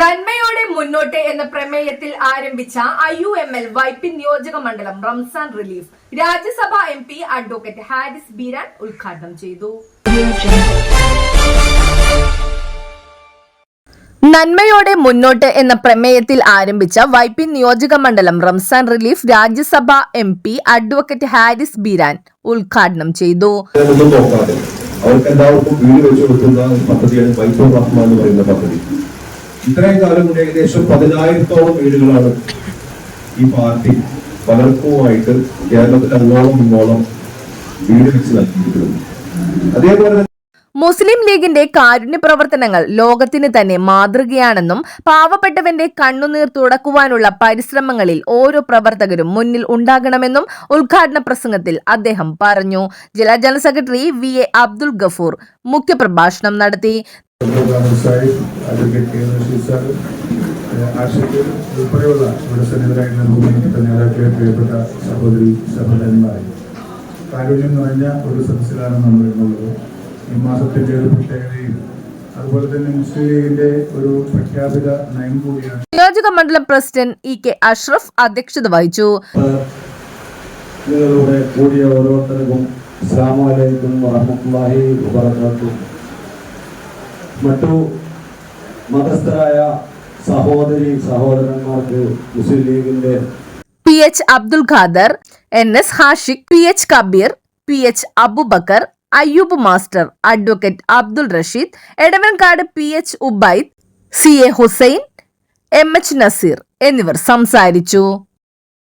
നന്മയോടെ മുന്നോട്ട് എന്ന പ്രമേയത്തിൽ ആരംഭിച്ച I U M L Vypin നിയോജക മണ്ഡലം Ramzan relief Rajya Sabha M P advocate Haris Beeran ഉദ്ഘാടനം ചെയ്തു. നന്മയോടെ മുന്നോട്ട് എന്ന പ്രമേയത്തിൽ ആരംഭിച്ച വൈപ്പിൻ നിയോജക മണ്ഡലം Ramzan relief Rajya Sabha M P advocate Haris Beeran ഉദ്ഘാടനം ചെയ്തു. അവർക്ക് എല്ലാവർക്കും വീട് വെച്ചു കൊടുക്കുന്ന പദ്ധതിയാണ് വൈപ്പ് റഹ്മാൻ എന്ന് പറയുന്ന പദ്ധതി. ഇത്രയും കാലം കൊണ്ട് ഏകദേശം പതിനായിരത്തോളം വീടുകളാണ് ഈ പാർട്ടി പലർക്കുമായിട്ട് കേരളത്തിൽ അങ്ങോളം ഇങ്ങോളം വീട് വെച്ച് നൽകിയിരിക്കുന്നത്. അതേപോലെ മുസ്ലിം ലീഗിന്റെ കാരുണ്യ പ്രവർത്തനങ്ങൾ ലോകത്തിന് തന്നെ മാതൃകയാണെന്നും പാവപ്പെട്ടവന്റെ കണ്ണുനീർ തുടക്കുവാനുള്ള പരിശ്രമങ്ങളിൽ ഓരോ പ്രവർത്തകരും മുന്നിൽ ഉണ്ടാകണമെന്നും ഉദ്ഘാടന പ്രസംഗത്തിൽ അദ്ദേഹം പറഞ്ഞു. ജില്ലാ general secretary V A Abdul Gafoor മുഖ്യപ്രഭാഷണം നടത്തി. സാഹിബ് സഹോദരി സഹോദരന്മാരെ നിറഞ്ഞ ഒരു സദസ്സിലാണ് നമ്മൾ ഇന്നുള്ളത് ഈ മാസത്തിന്റെ ഒരു പ്രത്യേകതയും അതുപോലെ തന്നെ മുസ്ലിം ലീഗിന്റെ ഒരു പ്രഖ്യാപിത നയം കൂടിയാണ് നിയോജക മണ്ഡലം പ്രസിഡന്റ് ഇ കെ അഷ്റഫ് അധ്യക്ഷത വഹിച്ചു. നിങ്ങളുടെ കൂടിയ ഓരോരുത്തർക്കും അസ്സാമലൈക്കും വറഹമത്തുള്ളാഹി വബറകാതുഹു. മറ്റു മതസ്ഥരായ സഹോദരി സഹോദരന്മാർക്ക് മുസ്ലിം ലീഗിന്റെ P H Abdul Khader N S Hashiq P H Kabeer P H Abubakar Ayyub master advocate Abdul Rasheed Edavanakkad P H Ubaid C A Hussain M H Naseer എന്നിവർ സംസാരിച്ചു.